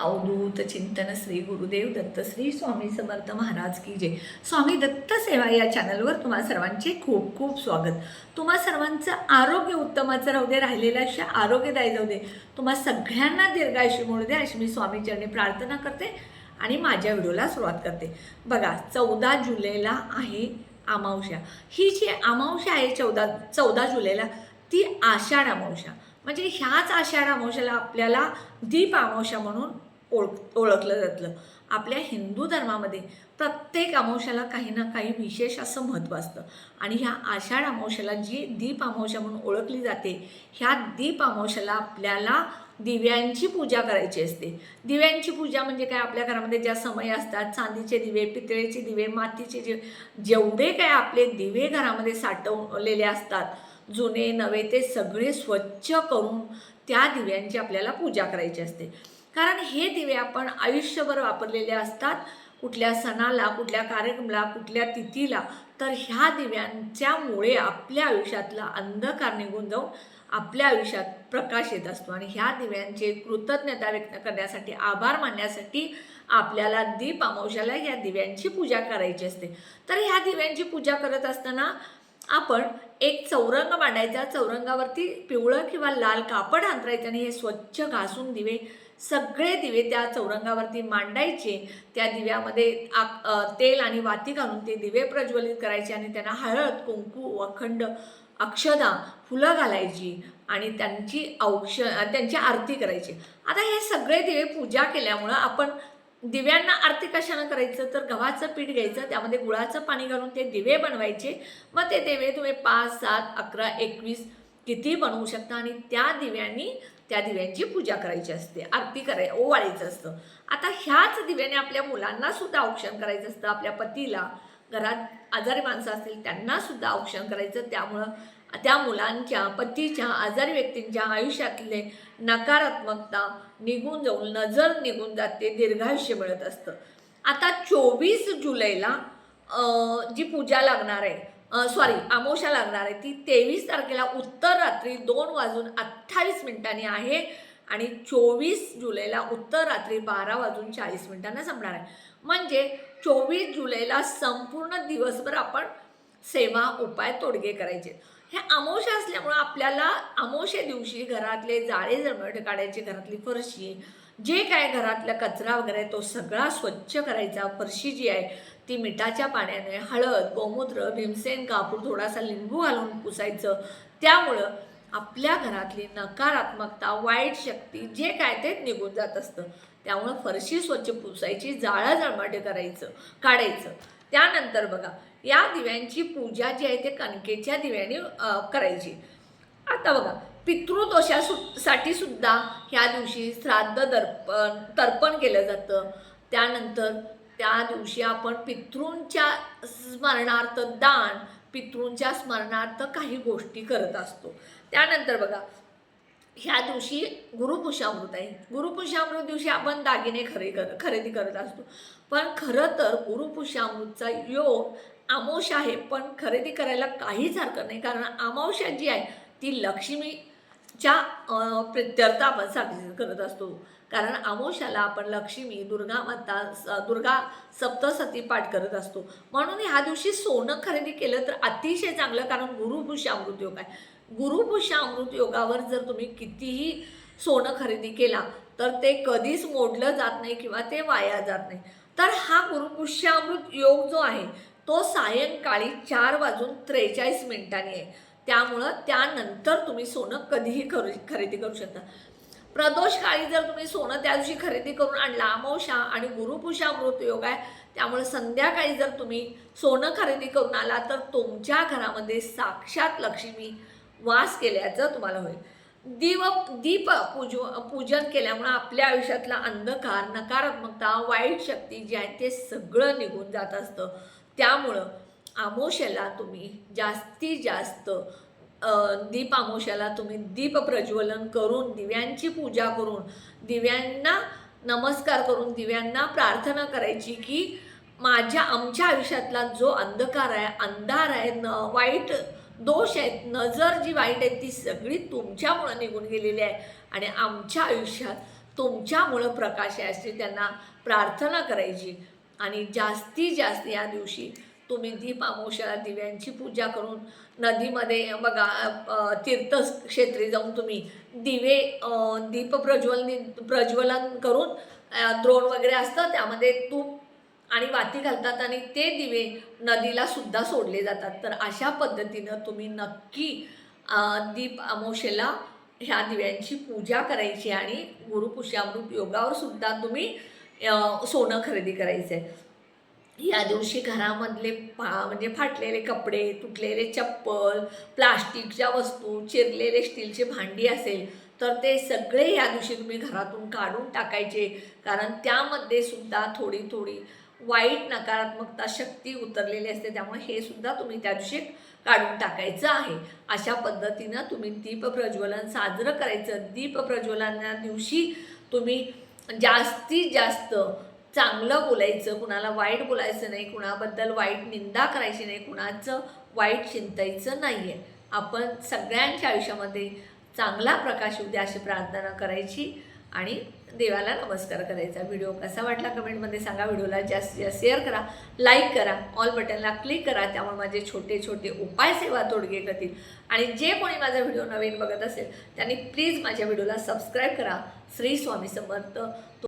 अवधूत चिंतन श्री गुरुदेव दत्त श्री स्वामी समर्थ महाराज की जय. स्वामी दत्त सेवा या चॅनलवर तुम्हा सर्वांचे खूप खूप स्वागत. तुम्हा सर्वांचं आरोग्य उत्तमाचं राहू दे राहिलेलं अशा आरोग्यदायी जाऊ दे. तुम्हा सगळ्यांना दीर्घायुष्य म्हणू दे अशी मी स्वामीचरणी प्रार्थना करते आणि माझ्या व्हिडिओला सुरुवात करते. बघा चौदा जुलैला आहे अमावस्या. ही जी अमावस्या आहे चौदा चौदा जुलैला ती आषाढ अमावस्या. म्हणजे ह्याच आषाढ अमावस्याला आपल्याला दीप अमावस्या म्हणून ओळख ओळखलं जातं. आपल्या हिंदू धर्मामध्ये प्रत्येक अमावश्याला काही ना काही विशेष असं महत्त्व असतं. आणि ह्या आषाढ अमावश्याला जी दीप अमावश्या म्हणून ओळखली जाते ह्या दीप अमावश्याला आपल्याला दिव्यांची पूजा करायची असते. दिव्यांची पूजा म्हणजे काय? आपल्या घरामध्ये ज्या समय असतात चांदीचे दिवे पितळेचे दिवे मातीचे दिवे जेवढे काय आपले दिवे घरामध्ये साठवलेले असतात जुने नवे ते सगळे स्वच्छ करून त्या दिव्यांची आपल्याला पूजा करायची असते. कारण हे दिवे आपण आयुष्यभर वापरलेले असतात. कुठल्या सणाला कुठल्या कार्यक्रमाला कुठल्या तिथीला तर ह्या दिव्यांच्यामुळे आपल्या आयुष्यातला अंधकार निघून जाऊन आपल्या आयुष्यात प्रकाश येत असतो. आणि ह्या दिव्यांचे कृतज्ञता व्यक्त करण्यासाठी आभार मानण्यासाठी आपल्याला दीप अमावश्याला ह्या दिव्यांची पूजा करायची असते. तर ह्या दिव्यांची पूजा करत असताना आपण एक चौरंग मांडायचा चौरंगावरती पिवळं किंवा लाल कापड अंतरायचं आणि हे स्वच्छ घासून दिवे सगळे दिवे त्या चौरंगावरती मांडायचे. त्या दिव्यामध्ये आक तेल आणि वाती घालून ते दिवे प्रज्वलित करायचे आणि त्यांना हळद कुंकू अखंड अक्षदा फुलं घालायची आणि त्यांची औक्ष त्यांची आरती करायची. आता हे सगळे दिवे पूजा केल्यामुळं आपण दिव्यांना आरती कशानं करायचं? तर गव्हाचं पीठ घ्यायचं त्यामध्ये गुळाचं पाणी घालून ते दिवे बनवायचे. मग ते दिवे तुम्ही पाच सात अकरा एकवीस किती बनवू शकता? आणि त्या दिव्यांनी त्या दिव्यांची पूजा करायची असते. आरती कराय ओवाळायचं असतं. आता ह्याच दिव्याने आपल्या मुलांना सुद्धा औक्षण करायचं असतं. आपल्या पतीला घरात आजारी माणसं असतील त्यांना सुद्धा औक्षण करायचं. त्यामुळं त्या मुलांच्या पतीच्या आजारी व्यक्तींच्या आयुष्यातले नकारात्मकता निघून जाऊन नजर निघून जाते दीर्घायुष्य मिळत असतं. आता चोवीस जुलैला जी पूजा लागणार आहे सॉरी आमोशा लागणार आहे ती तेवीस तारखेला उत्तर रात्री दोन वाजून अठ्ठावीस मिनिटांनी आहे आणि चोवीस जुलैला उत्तर रात्री बारा वाजून चाळीस मिनिटांना संपणार आहे. म्हणजे चोवीस जुलैला संपूर्ण दिवसभर आपण सेवा उपाय तोडगे करायचे. हे अमावस्या असल्यामुळं आपल्याला अमावस्या दिवशी घरातले जाळे जमट काढायचे घरातली फरशी जे काय घरातला कचरा वगैरे आहे तो सगळा स्वच्छ करायचा. फरशी जी आहे ती मिठाच्या पाण्याने हळद गोमूत्र भीमसेन कापूर थोडासा लिंबू घालून पुसायचं. त्यामुळं आपल्या घरातली नकारात्मकता वाईट शक्ती जे काय ते निघून जात असतं. त्यामुळं फरशी स्वच्छ पुसायची जाळं जळमाटे करायचं काढायचं. त्यानंतर बघा या दिव्यांची पूजा जी आहे ते कणकेच्या दिव्याने करायची. आता बघा पितृदोषासाठी सुद्धा ह्या दिवशी श्राद्ध दर्पण तर्पण केलं जातं. त्यानंतर त्या दिवशी आपण पितृंच्या स्मरणार्थ दान पितृंच्या स्मरणार्थ काही गोष्टी करत असतो. त्यानंतर बघा ह्या दिवशी गुरुपुषामृत आहे. गुरुपुषामृत दिवशी आपण दागिने खरे कर खरेदी करत असतो. पण खरं तर गुरुपुषामृतचा योग आमोश आहे पण खरेदी करायला काहीच हरकत नाही. कारण अमावस्या जी आहे ती लक्ष्मीच्या प्रत्यर्थ आपण साजरी करत असतो. कारण अमावस्याला आपण लक्ष्मी दुर्गा माता स- दुर्गा सप्तसती पाठ करत असतो. म्हणून ह्या दिवशी सोनं खरेदी केलं तर अतिशय चांगलं कारण गुरुपुषामृत योग आहे. गुरुपुष्य अमृत योगावर जर तुम्ही कितीही सोनं खरेदी केला तर ते कधीच मोडलं जात नाही किंवा ते वाया जात नाही. तर हा गुरुपुष्य अमृत योग जो आहे तो सायंकाळी चार वाजून त्रेचाळीस मिनिटांनी आहे. त्यामुळं त्यानंतर तुम्ही सोनं कधीही करू खरेदी करू शकता. प्रदोष काळी जर तुम्ही सोनं त्या दिवशी खरेदी करून आणला अमावशा आणि गुरुपुषा अमृत योग आहे त्यामुळे संध्याकाळी जर तुम्ही सोनं खरेदी करून आला तर तुमच्या घरामध्ये साक्षात लक्ष्मी वास केल्याचं तुम्हाला होईल. दिव दीप पूज पूजन केल्यामुळं आपल्या आयुष्यातला अंधकार नकारात्मकता वाईट शक्ती जी आहे ते सगळं निघून जात असतं. त्यामुळं आमोशाला तुम्ही जास्तीत जास्त दीप आमोशाला तुम्ही दीप प्रज्वलन करून दिव्यांची पूजा करून दिव्यांना नमस्कार करून दिव्यांना प्रार्थना करायची की माझ्या आमच्या आयुष्यातला जो अंधकार आहे अंधार आहे न वाईट दोष आहेत. नजर जी वाईट आहे ती सगळी तुमच्यामुळं निघून गेलेली आहे. आणि आमच्या आयुष्यात तुमच्यामुळं प्रकाश आहे अशी त्यांना प्रार्थना करायची. आणि जास्तीत जास्त या दिवशी तुम्ही दीप अमावस्याला दिव्यांची पूजा करून नदीमध्ये बघा तीर्थक्षेत्री जाऊन तुम्ही दिवे दीप प्रज्वलनी प्रज्वलन करून द्रोण वगैरे असतं त्यामध्ये तूप आणि वाती घालतात आणि ते दिवे नदीला सुद्धा सोडले जातात. तर अशा पद्धतीनं तुम्ही नक्की दीप अमोशेला ह्या दिव्यांची पूजा करायची आणि गुरुपुष्यामृत योगावर सुद्धा तुम्ही सोनं खरेदी करायचं आहे या दिवशी घरामधले पा म्हणजे फाटलेले कपडे तुटलेले चप्पल प्लास्टिकच्या वस्तू चिरलेले स्टीलचे भांडी असेल तर ते सगळे या दिवशी तुम्ही घरातून काढून टाकायचे. कारण त्यामध्ये सुद्धा थोडी थोडी वाईट नकारात्मकता शक्ती उतरलेली असते. त्यामुळे हे सुद्धा तुम्ही त्या दिवशी काढून टाकायचं आहे. अशा पद्धतीनं तुम्ही दीप प्रज्वलन साजरं करायचं. दीप प्रज्वलना दिवशी तुम्ही जास्तीत जास्त चांगलं बोलायचं. कुणाला वाईट बोलायचं नाही कुणाबद्दल वाईट निंदा करायची नाही कुणाचं वाईट चिंतायचं नाही आहे आपण सगळ्यांच्या आयुष्यामध्ये चांगला प्रकाश येऊ द्या अशी प्रार्थना करायची आणि देवाला नमस्कार करायचा. व्हिडिओ कसा वाटला कमेंटमध्ये सांगा. व्हिडिओला जास्तीत जास्त शेअर करा लाईक करा ऑल बटनला क्लिक करा. त्यामुळे माझे छोटे छोटे उपाय सेवा तोडगे करतील. आणि जे कोणी माझा व्हिडिओ नवीन बघत असेल त्यांनी प्लीज माझ्या व्हिडिओला सबस्क्राईब करा. श्री स्वामी समर्थ.